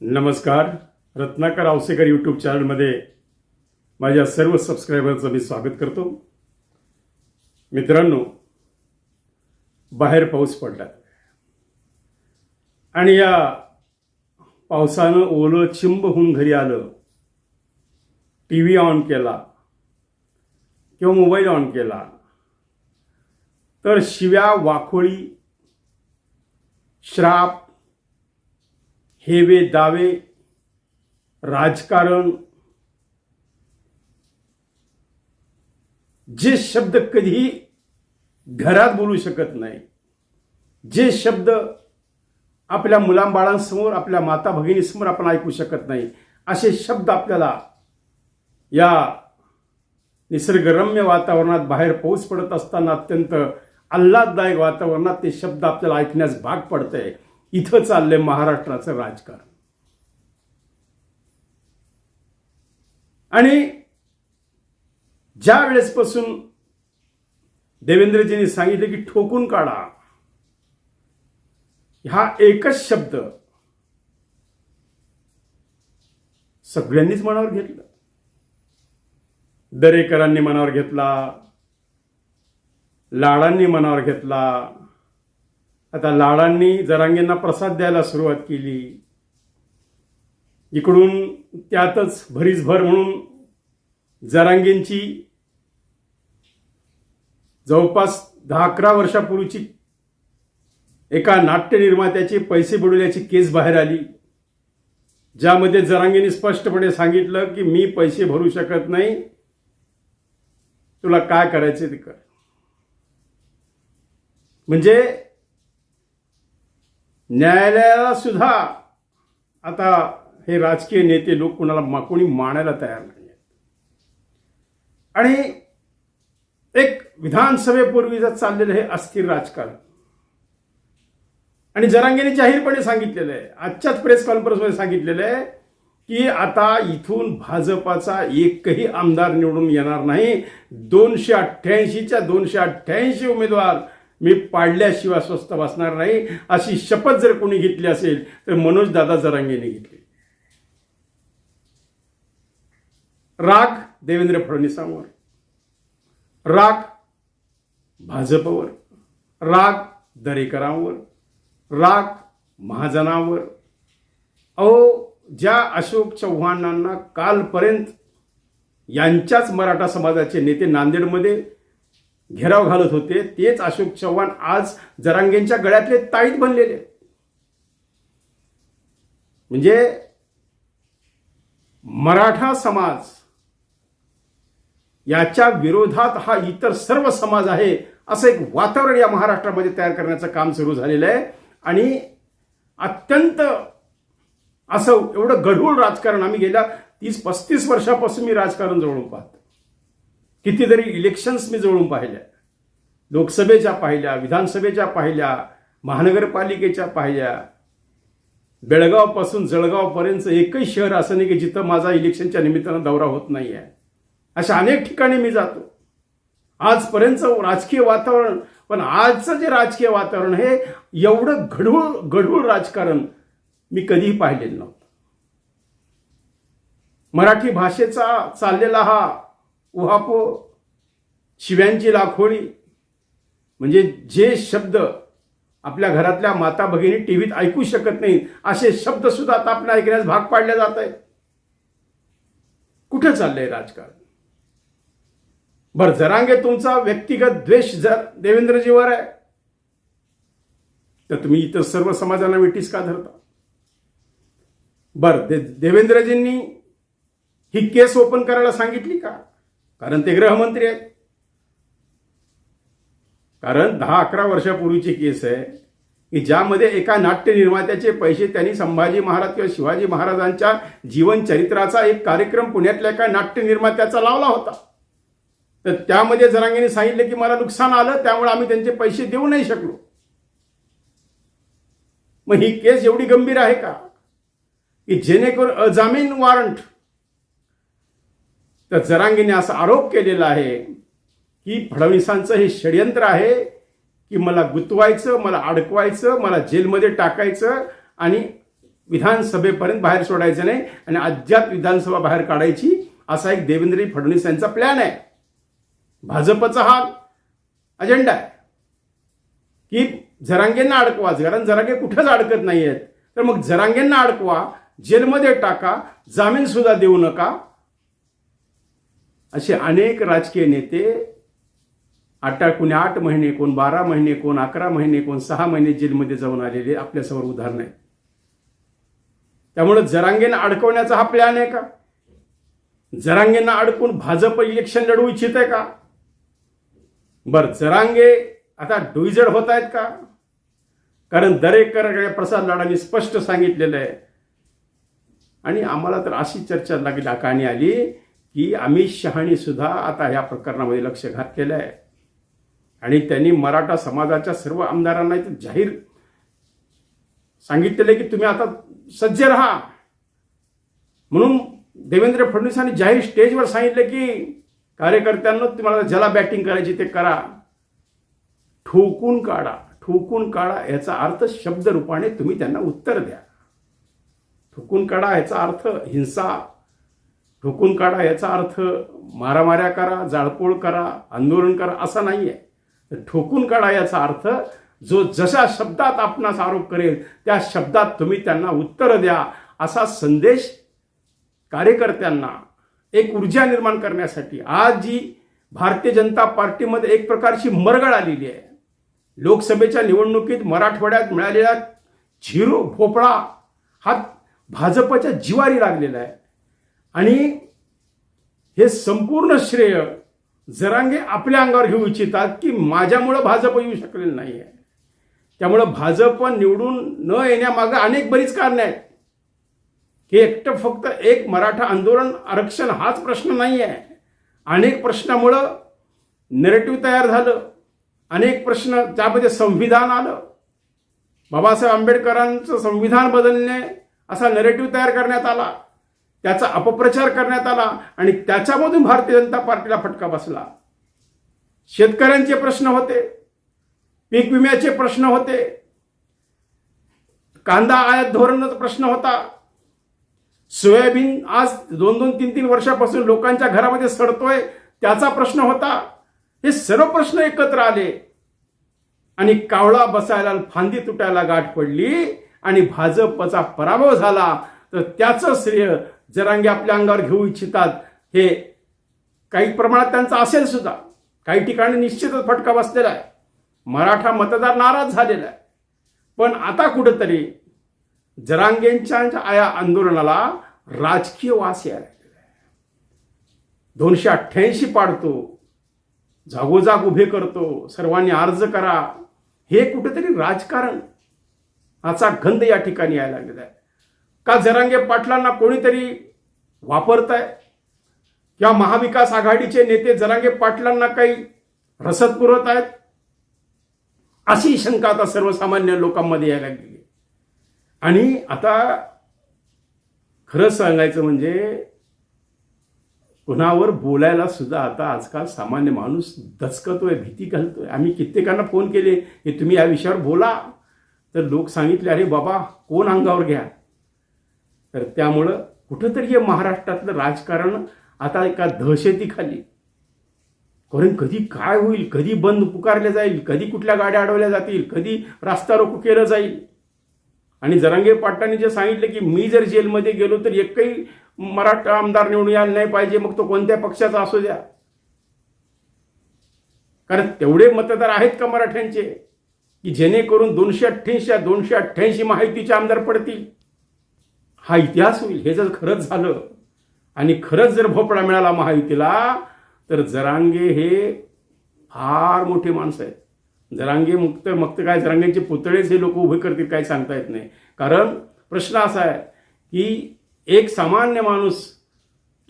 नमस्कार. रत्नाकर आवसेकर यूट्यूब चॅनलमध्ये माझ्या सर्व सबस्क्रायबरचं मी स्वागत करतो. मित्रांनो बाहेर पाऊस पडला. आणि या पावसानं ओलं चिंब होऊन घरी आलं. टी व्ही ऑन केला किंवा मोबाईल ऑन केला. तर शिव्या वाखोळी श्राप हेवे दावे राजकारण जे शब्द कधीही घरात बोलू शकत नाही जे शब्द आपल्या मुलांबाळांसमोर आपल्या माता भगिनीसमोर आपण ऐकू शकत नाही असे शब्द आपल्याला या निसर्गरम्य वातावरणात बाहेर पाऊस पडत असताना अत्यंत आल्हाददायक वातावरणात ते शब्द आपल्याला ऐकण्यास भाग पडतंय. इथं चाललंय महाराष्ट्राचं राजकारण. आणि ज्या वेळेसपासून देवेंद्रजींनी सांगितलं की ठोकून काढा हा एकच शब्द सगळ्यांनीच मनावर घेतलं. दरेकरांनी मनावर घेतला लाडांनी मनावर घेतला आता लाडांनी जरांगींना प्रसाद द्यायला सुरुवात केली. इकडून त्यातच भरीसभर म्हणून जरांगींची जवळपास दहा अकरा वर्षापूर्वीची एका नाट्य निर्मात्याचे पैसे बुडवल्याची केस बाहेर आली. ज्यामध्ये जरांगींनी स्पष्टपणे सांगितलं की मी पैसे भरू शकत नाही. तुला काय करायचे ते कर. म्हणजे न्यायालयाला सुद्धा आता हे राजकीय नेते लोक कोणाला मा- कोणी मानायला तयार नाही आणि एक विधानसभेपूर्वीचं चाललेलं हे अस्थिर राजकारण आणि जरांगेने जाहीरपणे सांगितलेलं आहे आजच्याच प्रेस कॉन्फरन्समध्ये सांगितलेलं आहे की आता इथून भाजपाचा एकही आमदार निवडून येणार नाही. दोनशे अठ्ठ्याऐंशीच्या दोनशे अठ्ठ्याऐंशी उमेदवार मी पाडल्याशिवाय स्वस्त बसणार नाही. अशी शपथ जर कोणी घेतली असेल तर मनोज दादा जरांगेने घेतली. राग देवेंद्र फडणवीसांवर. राग भाजपवर. राग दरेकरांवर. राग महाजनांवर. अहो ज्या अशोक चव्हाणांना कालपर्यंत यांच्याच मराठा समाजाचे नेते नांदेडमध्ये घेराव घालत होते. तेच अशोक चव्हाण आज जरांगेंच्या गळ्यातले ताईत बनलेले. म्हणजे मराठा समाज याच्या विरोधात हा इतर सर्व समाज आहे असं एक वातावरण या महाराष्ट्रामध्ये तयार करण्याचं काम सुरू झालेलं आहे. आणि अत्यंत असं एवढं गढूळ राजकारण आम्ही गेल्या तीस पस्तीस वर्षापासून मी राजकारण जवळून पाहतो. कितीतरी इलेक्शन्स मी जवळून पाहिल्या. लोकसभेच्या पाहिल्या विधानसभेच्या पाहिल्या महानगरपालिकेच्या पाहिल्या. बेळगावपासून जळगावपर्यंत एकही शहर असं नाही की जिथं माझा इलेक्शनच्या निमित्तानं दौरा होत नाही आहे अशा अनेक ठिकाणी मी जातो. आजपर्यंत राजकीय वातावरण पण आजचं जे राजकीय वातावरण हे एवढं घडूळ गढूळ राजकारण मी कधीही पाहिलेलं नव्हतं. मराठी भाषेचा चाललेला हा उहापो शिव्यांची लाखोळी म्हणजे जे शब्द आपल्या घरातल्या माता भगिनी टीव्हीत ऐकू शकत नाहीत असे शब्द सुद्धा आता आपल्या ऐकण्यास भाग पाडले जात आहेत. कुठे चाललंय राजकारण? बर जरांगे तुमचा व्यक्तिगत द्वेष जर देवेंद्रजीवर आहे तर तुम्ही इतर सर्व समाजांना वेटीस का धरता? बर दे देवेंद्रजींनी ही केस ओपन करायला सांगितली का? कारण ते गृहमंत्री आहेत. कारण दहा अकरा वर्षापूर्वीची केस आहे की ज्यामध्ये एका नाट्य निर्मात्याचे पैसे त्यांनी संभाजी महाराज किंवा शिवाजी महाराजांच्या जीवन चरित्राचा एक कार्यक्रम पुण्यातल्या एका नाट्य निर्मात्याचा लावला होता. तर त्यामध्ये जरांगेने सांगितलं की मला नुकसान आलं त्यामुळे आम्ही त्यांचे पैसे देऊ नाही शकलो. मग ही केस एवढी गंभीर आहे का? की जेणेकरून अजामीन वॉरंट तर जरांगीने असा आरोप केलेला आहे की फडणवीसांचं हे षडयंत्र आहे की मला गुंतवायचं मला अडकवायचं मला जेलमध्ये टाकायचं आणि विधानसभेपर्यंत बाहेर सोडायचं नाही आणि अद्याप विधानसभा बाहेर काढायची असा एक देवेंद्र फडणवीस यांचा प्लॅन आहे. भाजपचा हा अजेंडा आहे की जरांगेंना अडकवा कारण जरांगे कुठंच अडकत नाही आहेत तर मग जरांगेंना अडकवा जेलमध्ये टाका जामीन सुद्धा देऊ नका असे अनेक राजकीय नेते आठ कोणी आठ महिने कोण बारा महिने कोण अकरा महिने कोण सहा महिने जेलमध्ये जाऊन आलेले आपल्यासमोर उदाहरण आहे त्यामुळे जरांगेंना अडकवण्याचा हा प्लॅन आहे का? जरांगेंना अडकून भाजप इलेक्शन लढवू इच्छित आहे का? बर जरांगे आता डुईजड होत आहेत का? कारण दरेकर प्रसाद लाडांनी स्पष्ट सांगितलेलं आहे. आणि आम्हाला तर अशी चर्चा लागली कहाणी आली की अमित शहानी सुद्धा आता ह्या प्रकरणामध्ये लक्ष घातलेलं आहे. आणि त्यांनी मराठा समाजाच्या सर्व आमदारांना इथं जाहीर सांगितलेलं आहे की तुम्ही आता सज्ज राहा. म्हणून देवेंद्र फडणवीसांनी जाहीर स्टेजवर सांगितलं की कार्यकर्त्यांना तुम्हाला ज्याला बॅटिंग करायची ते करा. ठोकून काढा. ठोकून काढा याचा अर्थ शब्द रूपाने तुम्ही त्यांना उत्तर द्या. ठोकून काढा याचा अर्थ हिंसा ठोकून काढा याचा अर्थ मारामाऱ्या करा जाळपोळ करा आंदोलन करा असा नाही आहे तर ठोकून काढा याचा अर्थ जो जशा शब्दात आपणास आरोप करेल त्या शब्दात तुम्ही त्यांना उत्तर द्या असा संदेश कार्यकर्त्यांना एक ऊर्जा निर्माण करण्यासाठी. आज जी भारतीय जनता पार्टीमध्ये एक प्रकारची मरगळ आलेली आहे. लोकसभेच्या निवडणुकीत मराठवाड्यात मिळालेला झिरो भोपळा हा भाजपच्या जिवारी लागलेला आहे. आणि हे संपूर्ण श्रेय जरांगे आपल्या अंगावर घेऊ इच्छितात की माझ्यामुळं भाजप येऊ शकलेलं नाही आहे त्यामुळं भाजप निवडून न येण्यामागं अनेक बरीच कारणे आहेत. हे एकटं फक्त एक मराठा आंदोलन आरक्षण हाच प्रश्न नाही आहे अनेक प्रश्नामुळं नेरेटिव्ह तयार झालं. अनेक प्रश्न त्यामध्ये संविधान आलं. बाबासाहेब आंबेडकरांचं संविधान बदलणे असा नेरेटिव्ह तयार करण्यात आला. त्याचा अपप्रचार करण्यात आला आणि त्याच्यामधून भारतीय जनता पार्टीला फटका बसला. शेतकऱ्यांचे प्रश्न होते पीक विम्याचे प्रश्न होते कांदा आयात धोरणाचा प्रश्न होता. सोयाबीन आज दोन दोन तीन तीन वर्षापासून लोकांच्या घरामध्ये सडतोय त्याचा प्रश्न होता. हे सर्व प्रश्न एकत्र आले. आणि कावळा बसायला फांदी तुटायला गाठ पडली आणि भाजपचा पराभव झाला. तर त्याचं श्रेय जरांगे आपल्या अंगावर घेऊ इच्छितात हे काही प्रमाणात त्यांचा असेल सुद्धा. काही ठिकाणी निश्चितच फटका बसलेला आहे. मराठा मतदार नाराज झालेला आहे. पण आता कुठंतरी जरांगेंच्या या आंदोलनाला राजकीय वास यायला दोनशे अठ्ठ्याऐंशी पाडतो जागोजाग उभे करतो सर्वांनी अर्ज करा. हे कुठेतरी राजकारण याचा गंध या ठिकाणी यायला लागलेला आहे. का जरांगे पाटलांना कोणीतरी वापरत आहे किंवा महाविकास आघाडीचे नेते जरांगे पाटलांना काही रसद पुरवत आहेत? अशी शंका आता सर्वसामान्य लोकांमध्ये यायला गेली आणि आता खरंच सांगायचं म्हणजे कुणावर बोलायला सुद्धा आता आजकाल सामान्य माणूस दचकतोय भीती घालतोय. आम्ही कित्येकांना फोन केले की तुम्ही या विषयावर बोला. तर लोक सांगितले अरे बाबा कोण अंगावर घ्या? तर त्यामुळं कुठंतरी हे महाराष्ट्रातलं राजकारण आता एका दहशतीखाली. कारण कधी काय होईल कधी बंद पुकारले जाईल कधी कुठल्या गाड्या अडवल्या जातील कधी रास्ता रोको केलं जाईल. आणि जरांगे पाटलांनी जे सांगितलं की मी जर जेलमध्ये गेलो तर एकही मराठा आमदार निवडून यायला नाही पाहिजे मग तो कोणत्या पक्षाचा असू द्या. कारण तेवढे मतदार आहेत का मराठ्यांचे? की जेणेकरून दोनशे अठ्ठ्याऐंशी दोनशे अठ्ठ्याऐंशी माहितीचे आमदार पडतील. हा इतिहास होईल. हे जर खरंच झालं आणि खरंच जर भोपळा मिळाला महायुतीला तर जरांगे हे फार मोठे माणसं आहेत. जरांगे मुक्त मग काय जरांगेंचे पुतळेच हे लोक उभे करतील काही सांगता येत नाही. कारण प्रश्न असा आहे की एक सामान्य माणूस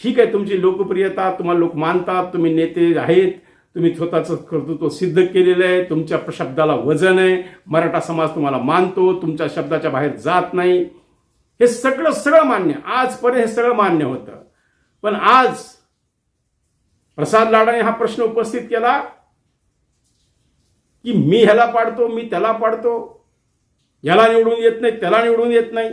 ठीक आहे तुमची लोकप्रियता तुम्हाला लोक मानतात तुम्ही नेते आहेत तुम्ही स्वतःचं कर्तृत्व सिद्ध केलेलं आहे तुमच्या शब्दाला वजन आहे मराठा समाज तुम्हाला मानतो तुमच्या शब्दाच्या बाहेर जात नाही. हे सगळं सगळं मान्य. आजपर्यंत हे सगळं मान्य होतं. पण आज प्रसाद लाडाने हा प्रश्न उपस्थित केला की मी ह्याला पाडतो मी त्याला पाडतो याला निवडून येत नाही त्याला निवडून येत नाही.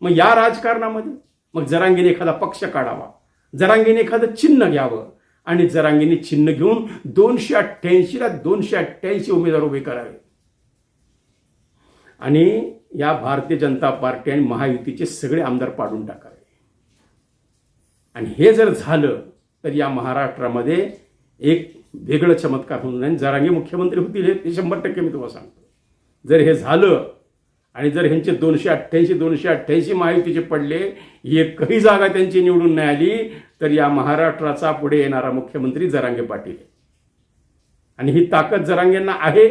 मग या राजकारणामध्ये मग जरांगीने एखादा पक्ष काढावा. जरांगीने एखादं चिन्ह घ्यावं. आणि जरांगीने चिन्ह घेऊन दोनशे अठ्ठ्याऐंशीला दोनशे अठ्ठ्याऐंशी उमेदवार उभे करावे. आणि या भारतीय जनता पार्टी आणि महायुतीचे सगळे आमदार पाडून टाकावे. आणि हे जर झालं तर या महाराष्ट्रामध्ये एक वेगळं चमत्कार होऊन जाईल जरांगे मुख्यमंत्री होतील हे ते शंभर टक्के मी तुम्हाला सांगतो. जर हे झालं आणि जर ह्यांचे दोनशे अठ्ठ्याऐंशी दोनशे अठ्ठ्याऐंशी महायुतीचे पडले एकही जागा त्यांची निवडून नाही आली तर या महाराष्ट्राचा पुढे येणारा मुख्यमंत्री जरांगे पाटील आहे. आणि ही ताकद जरांगेंना आहे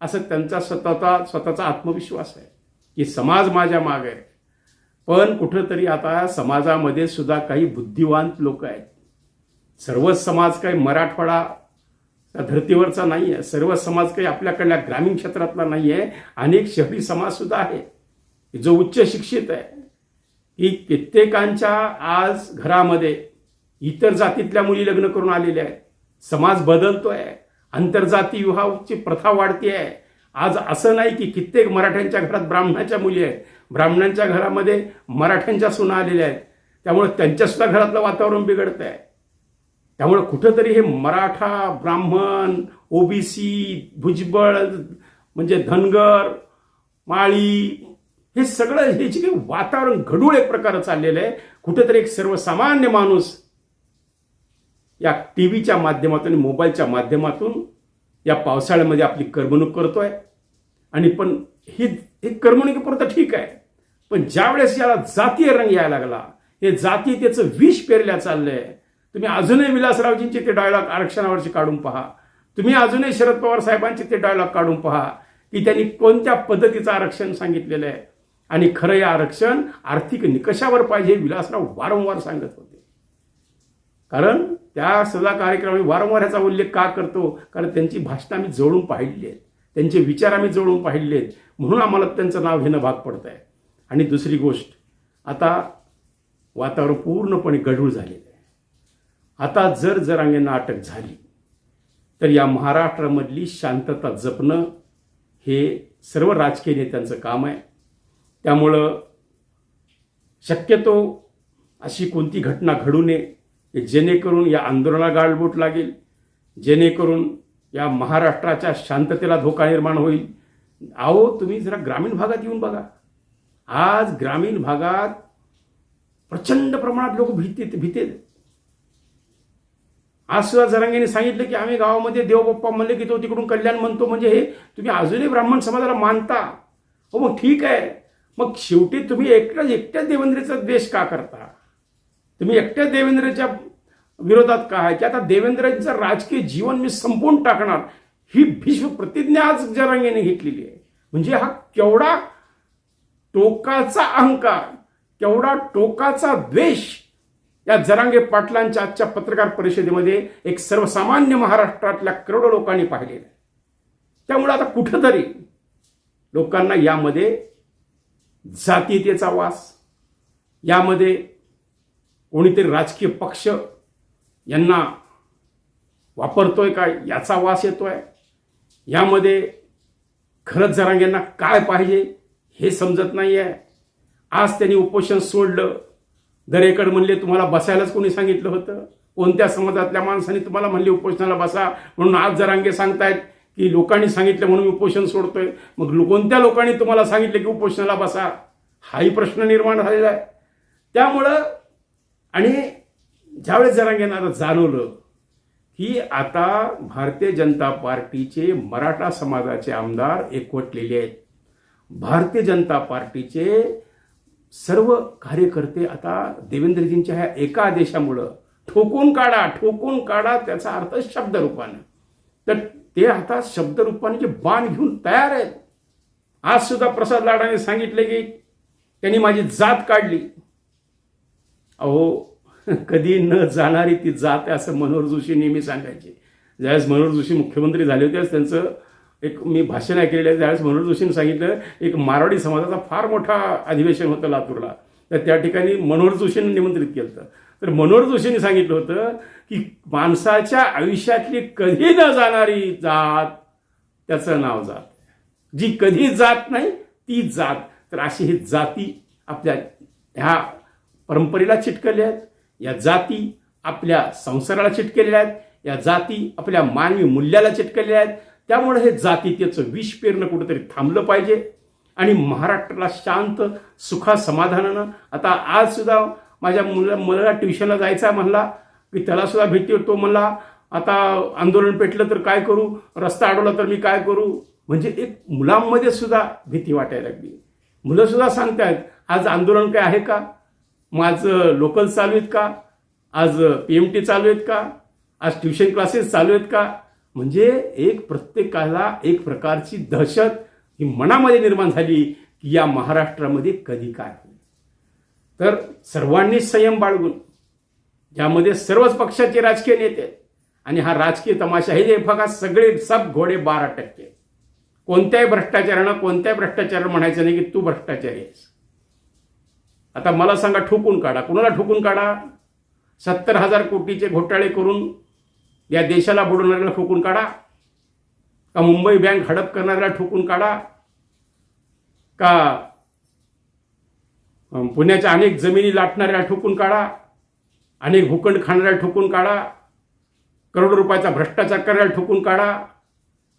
असं त्यांचा स्वतःचा स्वतःचा आत्मविश्वास आहे. की समाज माझ्या मागे आहे. पण कुठंतरी आता समाजामध्ये सुद्धा काही बुद्धिवान लोक आहेत. सर्वच समाज काही मराठवाडा धर्तीवरचा नाही आहे. सर्व समाज काही आपल्याकडल्या ग्रामीण क्षेत्रातला नाही आहे. अनेक शहरी समाजसुद्धा आहे. जो उच्च शिक्षित आहे. की कित्येकांच्या आज घरामध्ये इतर जातीतल्या मुली लग्न करून आलेल्या आहेत. समाज बदलतो आहे आंतरजाती विवाहाची प्रथा वाढते आहे आज असं नाही की कित्येक मराठ्यांच्या घरात ब्राह्मणाच्या मुली आहेत. ब्राह्मणांच्या घरामध्ये मराठ्यांच्या सुना आलेल्या आहेत. त्यामुळे त्यांच्यासुद्धा घरातलं वातावरण बिघडत आहे. त्यामुळे कुठंतरी हे मराठा ब्राह्मण ओबीसी भुजबळ म्हणजे धनगर माळी हे सगळं हे जे काही वातावरण घडूळ एक प्रकारे चाललेलं आहे कुठेतरी एक सर्वसामान्य माणूस या टी व्हीच्या माध्यमातून मोबाईलच्या माध्यमातून या पावसाळ्यामध्ये आपली करमणूक करतोय. आणि पण ही हे करमणुकीपुरतं ठीक आहे. पण ज्यावेळेस याला जातीय रंग यायला लागला हे जाती त्याचं विष पेरल्या चाललंय. तुम्ही अजूनही विलासरावजींचे ते डायलॉग आरक्षणावरचे काढून पहा. तुम्ही अजूनही शरद पवार साहेबांचे ते डायलॉग काढून पहा की त्यांनी कोणत्या पद्धतीचं आरक्षण सांगितलेलं आहे. आणि खरं हे आरक्षण आर्थिक निकषावर पाहिजे विलासराव वारंवार सांगत होते. कारण त्या सदा कार्यक्रमामध्ये वारंवार याचा उल्लेख का करतो? कारण त्यांची भाषणं आम्ही जवळून पाहिलेली आहेत. त्यांचे विचार आम्ही जवळून पाहिले आहेत. म्हणून आम्हाला त्यांचं नाव घेणं भाग पडत आहे आणि दुसरी गोष्ट आता वातावरण पूर्णपणे गढूळ झालेलं आहे. आता जर जरांगेंना अटक झाली तर या महाराष्ट्रामधली शांतता जपणं हे सर्व राजकीय नेत्यांचं काम आहे. त्यामुळं शक्यतो अशी कोणती घटना घडू नये. जेणेकरून या आंदोलनाला गाळबोट लागेल जेणेकरून या महाराष्ट्राच्या शांततेला धोका निर्माण होईल. अहो तुम्ही जरा ग्रामीण भागात येऊन बघा. आज ग्रामीण भागात प्रचंड प्रमाणात लोक भीतीत भीते आज सुद्धा जरांगेने सांगितलं की आम्ही गावामध्ये देवबाप्पा म्हणले की तो तिकडून कल्याण म्हणतो म्हणजे हे तुम्ही अजूनही ब्राह्मण समाजाला मानता. हो मग ठीक आहे. मग शेवटी तुम्ही एकटाच एकट्याच देवेंद्रेचा द्वेष का करता? तुम्ही एकट्या देवेंद्रच्या विरोधात काय आहे? की आता देवेंद्रांचं राजकीय जीवन मी संपवून टाकणार ही भीष्म प्रतिज्ञा आज जरांगेने घेतलेली आहे. म्हणजे हा केवढा टोकाचा अहंकार केवढा टोकाचा द्वेष या जरांगे पाटलांच्या आजच्या पत्रकार परिषदेमध्ये एक सर्वसामान्य महाराष्ट्रातल्या करोडो लोकांनी पाहिलेलं त्यामुळे आता कुठंतरी लोकांना यामध्ये जातीयतेचा वास यामध्ये कोणीतरी राजकीय पक्ष यांना वापरतोय का याचा वास येतोय? यामध्ये खरंच जरांग्यांना काय पाहिजे हे समजत नाही आहे आज त्यांनी उपोषण सोडलं. दरेकड म्हणले तुम्हाला बसायलाच कोणी सांगितलं होतं? कोणत्या समाजातल्या माणसाने तुम्हाला म्हणले उपोषणाला बसा? म्हणून आज जरांगे सांगतायत की लोकांनी सांगितलं म्हणून मी उपोषण सोडतोय. मग कोणत्या लोकांनी तुम्हाला सांगितलं की उपोषणाला बसा? हाही प्रश्न निर्माण झालेला आहे. त्यामुळं आणि ज्यावेळेस जरांगेनं आता जाणवलं की आता भारतीय जनता पार्टीचे मराठा समाजाचे आमदार एकवटलेले आहेत. भारतीय जनता पार्टीचे सर्व कार्यकर्ते आता देवेंद्रजींच्या ह्या एका आदेशामुळं ठोकून काढा ठोकून काढा त्याचा अर्थ शब्दरूपानं. तर ते आता शब्दरूपाने जे बाण घेऊन तयार आहेत. आज सुद्धा प्रसाद लाडाने सांगितले की त्यांनी माझी जात काढली. अहो कधी न जाणारी ती जात आहे असं मनोहर जोशी नेहमी सांगायचे. ज्यावेळेस मनोहर जोशी मुख्यमंत्री झाले होते त्यांचं एक मी भाषण ऐकलेलं आहे त्यावेळेस मनोहर जोशींनी सांगितलं एक मारवाडी समाजाचा फार मोठा अधिवेशन होतं लातूरला. तर त्या ठिकाणी मनोहर जोशींनी निमंत्रित केलं होतं. तर मनोहर जोशींनी सांगितलं होतं की माणसाच्या आयुष्यातली कधी न जाणारी जात त्याचं नाव जात. जी कधी जात नाही ती जात. तर अशी ही जाती आपल्या ह्या परंपरेला चिटकल्या आहेत. या जाती आपल्या संसाराला चिटकलेल्या आहेत. या जाती आपल्या मानवी मूल्याला चिटकलेल्या आहेत. त्यामुळे हे जातीतेचं विष पेरणं कुठंतरी थांबलं पाहिजे. आणि महाराष्ट्राला शांत सुखा समाधानानं आता आज सुद्धा माझ्या मुला मुलाला ट्युशनला जायचा म्हणला की त्याला सुद्धा भीती होतो तो म्हणला आता आंदोलन पेटलं तर काय करू? रस्ता अडवला तर मी काय करू? म्हणजे एक मुलांमध्ये सुद्धा भीती वाटायला लागली. मुलंसुद्धा सांगतायत आज आंदोलन काय आहे का? मग लोकल चालू आहेत का? आज पी एम टी चालू आहेत का? आज ट्युशन क्लासेस चालू आहेत का? म्हणजे एक प्रत्येकाला एक प्रकारची दहशत ही मनामध्ये निर्माण झाली की या महाराष्ट्रामध्ये कधी काय होईल. तर सर्वांनी संयम बाळगून ज्यामध्ये सर्वच पक्षाचे राजकीय नेते आणि हा राजकीय तमाशा हे जे बघा सगळे सब घोडे बारा टक्के कोणत्याही भ्रष्टाचारानं कोणत्याही भ्रष्टाचार म्हणायचं नाही की तू भ्रष्टाचारी आहेस. आता मला सांगा ठोकून काढा. कुणाला ठोकून काढा? सत्तर हजार कोटीचे घोटाळे करून या देशाला बुडवणाऱ्याला ठोकून काढा. का मुंबई बँक हडप करणाऱ्याला ठोकून काढा? का पुण्याच्या अनेक जमिनी लाटणाऱ्याला ठोकून काढा? अनेक भूखंड खाणाऱ्याला ठोकून काढा? करोडो रुपयाचा भ्रष्टाचार करायला ठोकून काढा?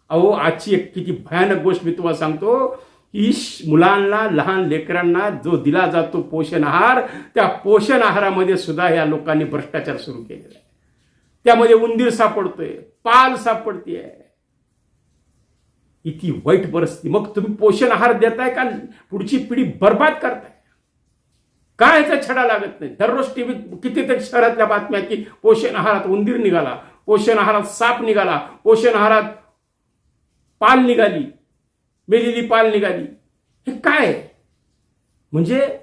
अहो आजची एक किती भयानक गोष्ट मी तुम्हाला सांगतो. इश मुलांना लहान लेकरांना जो दिला जातो पोषण आहार त्या पोषण आहारामध्ये सुद्धा या लोकांनी भ्रष्टाचार सुरू केलेला आहे. त्यामध्ये उंदीर सापडतोय पाल सापडतीये. इतकी वाईट परिस्थिती. मग तुम्ही पोषण आहार देताय का? पुढची पिढी बर्बाद करताय. काय याचा छडा लागत नाही? दररोज टीव्हीत कितीतरी शहरातल्या बातम्या की पोषण आहारात उंदीर निघाला पोषण आहारात साप निघाला पोषण आहारात पाल निघाली. मेलेली पाल निघाली. हे काय आहे? म्हणजे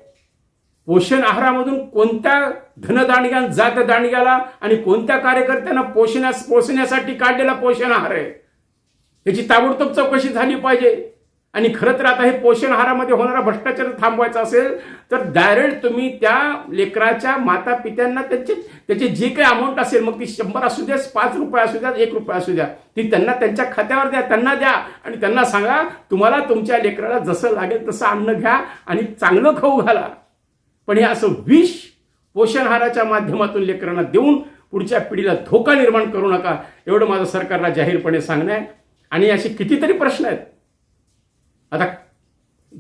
पोषण आहारामधून कोणत्या धनदांडग्या जात दांडग्याला आणि कोणत्या कार्यकर्त्यांना पोषण्यास पोषण्यासाठी काढलेला पोषण आहार आहे? याची ताबडतोब चौकशी झाली पाहिजे. आणि खरं तर आता हे पोषण आहारामध्ये होणारा भ्रष्टाचार थांबवायचा असेल तर डायरेक्ट तुम्ही त्या लेकराच्या माता पित्यांना त्याचे त्याचे जे काही अमाऊंट असेल मग ती शंभर असू द्या पाच रुपये असू द्या एक रुपये असू द्या ती त्यांना त्यांच्या खात्यावर द्या त्यांना द्या आणि त्यांना सांगा तुम्हाला तुमच्या लेकराला जसं लागेल तसं अन्न घ्या आणि चांगलं खाऊ घाला. पण हे असं विष पोषण आहाराच्या माध्यमातून लेकरांना देऊन पुढच्या पिढीला धोका निर्माण करू नका एवढं माझं सरकारला जाहीरपणे सांगणं आहे. आणि असे कितीतरी प्रश्न आहेत. आता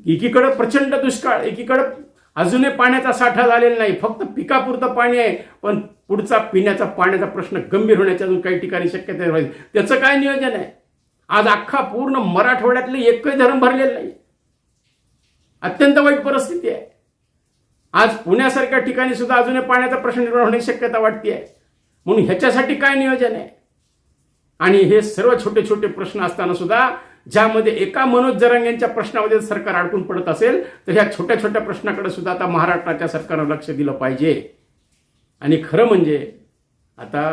एकीकडं प्रचंड दुष्काळ एकीकडं अजूनही पाण्याचा साठा झालेला नाही. फक्त पिकापुरतं पाणी आहे पण पुढचा पिण्याचा पाण्याचा प्रश्न गंभीर होण्याच्या अजून काही ठिकाणी शक्यता आहे त्याचं काय नियोजन आहे? आज अख्खा पूर्ण मराठवाड्यातले एकही धरण भरलेलं नाही. अत्यंत वाईट परिस्थिती आहे. आज पुण्यासारख्या ठिकाणी सुद्धा अजूनही पाण्याचा प्रश्न निर्माण होण्याची शक्यता वाटते म्हणून ह्याच्यासाठी काय नियोजन आहे? आणि हे सर्व छोटे छोटे प्रश्न असताना सुद्धा ज्यामध्ये एका मनोज जरांग यांच्या प्रश्नामध्ये सरकार अडकून पडत असेल तर ह्या छोट्या छोट्या प्रश्नाकडे सुद्धा आता महाराष्ट्राच्या सरकारनं लक्ष दिलं पाहिजे. आणि खरं म्हणजे आता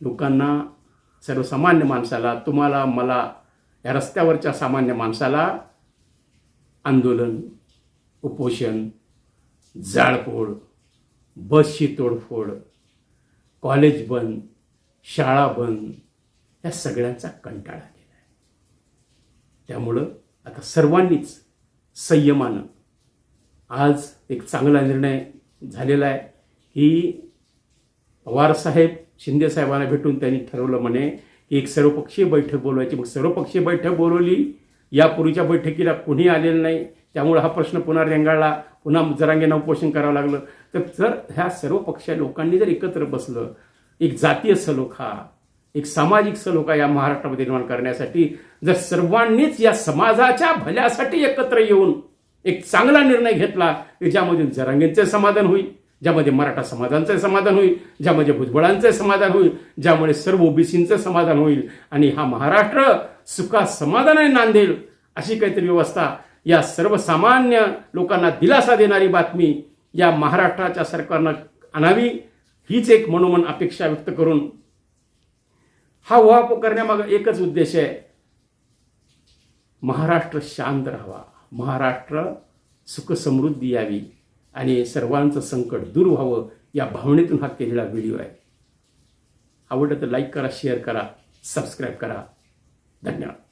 लोकांना सर्वसामान्य माणसाला तुम्हाला मला या रस्त्यावरच्या सामान्य माणसाला आंदोलन उपोषण जाळपोळ बसची तोडफोड कॉलेज बंद शाळा बंद या सगळ्यांचा कंटाळा आहे. त्यामुळं आता सर्वांनीच संयमानं आज एक चांगला निर्णय झालेला आहे की पवारसाहेब शिंदेसाहेबांना भेटून त्यांनी ठरवलं म्हणे की एक सर्वपक्षीय बैठक बोलवायची. मग सर्वपक्षीय बैठक बोलवली. यापूर्वीच्या बैठकीला कुणी आलेलं नाही. त्यामुळे हा प्रश्न पुन्हा रेंगाळला. पुन्हा जरांगेनं उपोषण करावं लागलं. तर जर ह्या सर्व पक्षीय लोकांनी जर एकत्र बसलं एक जातीय सलोखा एक सामाजिक सलोखा या महाराष्ट्रामध्ये निर्माण करण्यासाठी जर सर्वांनीच या समाजाच्या भल्यासाठी एकत्र येऊन एक चांगला निर्णय घेतला की ज्यामध्ये जरांगींचे समाधान होईल ज्यामध्ये मराठा समाजांचं समाधान होईल ज्यामध्ये भुजबळांचं समाधान होईल ज्यामुळे सर्व ओबीसींचं समाधान होईल आणि हा महाराष्ट्र सुखा समाधानाने नांदेल अशी काहीतरी व्यवस्था या सर्वसामान्य लोकांना दिलासा देणारी बातमी या महाराष्ट्राच्या सरकारनं आणावी हीच एक मनोमन अपेक्षा व्यक्त करून हा उहाप करण्यामागं एकच उद्देश आहे. महाराष्ट्र शांत राहावा. महाराष्ट्र सुखसमृद्धी यावी आणि सर्वांचं संकट दूर व्हावं या भावनेतून हा केलेला व्हिडिओ आहे. आवडलं तर लाईक करा शेअर करा सबस्क्राईब करा. धन्यवाद.